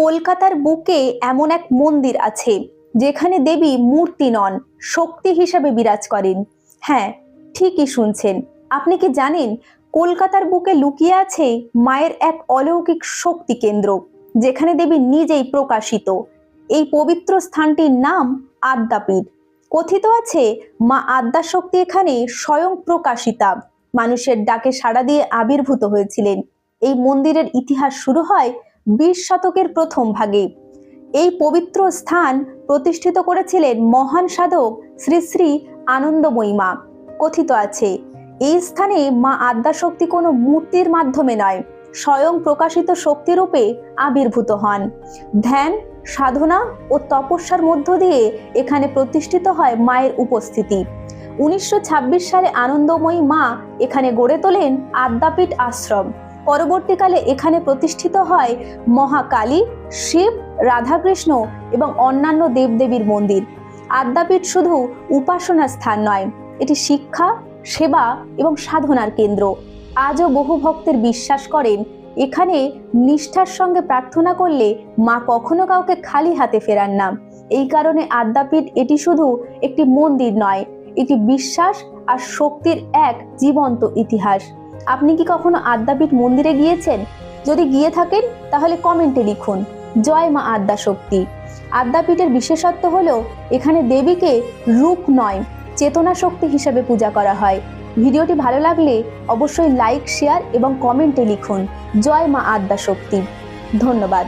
কলকাতার বুকে এমন এক মন্দির আছে, যেখানে দেবী মূর্তি নন, শক্তি হিসাবে বিরাজ করেন। হ্যাঁ ঠিকই শুনছেন। আপনি কি জানেন, কলকাতার বুকে লুকিয়ে আছে মায়ের এক অলৌকিক শক্তি কেন্দ্র, যেখানে দেবী নিজেই প্রকাশিত। এই পবিত্র স্থানটির নাম আদ্যাপীঠ। কথিত আছে, মা আদ্যা শক্তি এখানে স্বয়ং প্রকাশিতা। মানুষের ডাকে সাড়া দিয়ে আবির্ভূত হয়েছিলেন। এই মন্দিরের ইতিহাস শুরু হয় বিশ শতকের প্রথম ভাগে। এই পবিত্র স্থান প্রতিষ্ঠিত করেছিলেন মহান সাধক শ্রী শ্রী আনন্দময়ী মা। কথিত আছে, এই স্থানে মা আদ্যাশক্তি কোনো মূর্তির মাধ্যমে নয়, স্বয়ং প্রকাশিত শক্তিরূপে আবির্ভূত হন। ধ্যান, সাধনা ও তপস্যার মধ্য দিয়ে এখানে প্রতিষ্ঠিত হয় মায়ের উপস্থিতি। উনিশশো ছাব্বিশ সালে আনন্দময়ী মা এখানে গড়ে তোলেন আদ্যাপীঠ আশ্রম। পরবর্তীকালে এখানে প্রতিষ্ঠিত হয় মহাকালী, শিব, রাধাকৃষ্ণ এবং অন্যান্য দেবদেবীর মন্দির। আদ্যাপীঠ শুধু উপাসনার স্থান নয়, এটি শিক্ষা, সেবা এবং সাধনার কেন্দ্র। আজও বহু ভক্তের বিশ্বাস করেন, এখানে নিষ্ঠার সঙ্গে প্রার্থনা করলে মা কখনো কাউকে খালি হাতে ফেরান না। এই কারণে আদ্যাপীঠ এটি শুধু একটি মন্দির নয়, এটি বিশ্বাস আর শক্তির এক জীবন্ত ইতিহাস। আপনি কি কখনো আদ্যাপীঠ মন্দিরে গিয়েছেন? যদি গিয়ে থাকেন, তাহলে কমেন্টে লিখুন। জয় মা আদ্যা শক্তি। আদ্যাপীঠের বিশেষত্ব হলো, এখানে দেবীকে রূপ নয়, চেতনা শক্তি হিসাবে পূজা করা হয়। ভিডিওটি ভালো লাগলে অবশ্যই লাইক, শেয়ার এবং কমেন্টে লিখুন। জয় মা আদ্যা শক্তি। ধন্যবাদ।